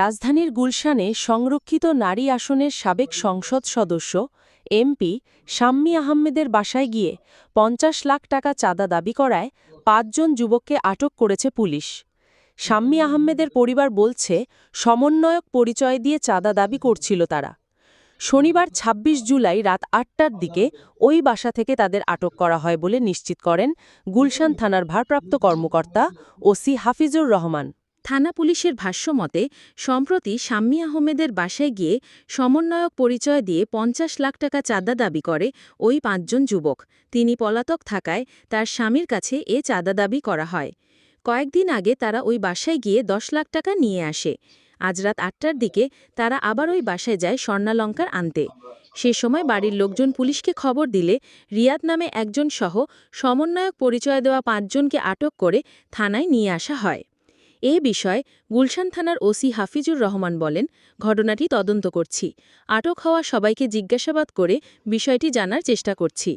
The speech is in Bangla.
রাজধানীর গুলশানে সংরক্ষিত নারী আসনের সাবেক সংসদ সদস্য, এমপি শাম্মী আহমেদের বাসায় গিয়ে পঞ্চাশ লাখ টাকা চাঁদা দাবি করায় পাঁচজন যুবককে আটক করেছে পুলিশ। শাম্মী আহমেদের পরিবার বলছে, সমন্বয়ক পরিচয় দিয়ে চাঁদা দাবি করছিল তারা। শনিবার ২৬ জুলাই রাত আটটার দিকে ওই বাসা থেকে তাদের আটক করা হয় বলে নিশ্চিত করেন গুলশান থানার ভারপ্রাপ্ত কর্মকর্তা ওসি হাফিজুর রহমান। থানা পুলিশের ভাষ্যমতে সম্প্রতি শাম্মী আহমেদের বাসায় গিয়ে সমন্বয়ক পরিচয় দিয়ে পঞ্চাশ লাখ টাকা চাঁদা দাবি করে ওই পাঁচজন যুবক। তিনি পলাতক থাকায় তার স্বামীর কাছে এ চাঁদা দাবি করা হয়। কয়েকদিন আগে তারা ওই বাসায় গিয়ে দশ লাখ টাকা নিয়ে আসে। আজ রাত আটটার দিকে তারা আবার ওই বাসায় যায় স্বর্ণালঙ্কার আনতে। সে সময় বাড়ির লোকজন পুলিশকে খবর দিলে, রিয়াদ নামে একজন সহ সমন্বয়ক পরিচয় দেওয়া পাঁচজনকে আটক করে থানায় নিয়ে আসা হয়। এ বিষয়ে গুলশান থানার ওসি হাফিজুর রহমান বলেন, ঘটনাটি তদন্ত করছি। আটক হওয়া সবাইকে জিজ্ঞাসাবাদ করে বিষয়টি জানার চেষ্টা করছি।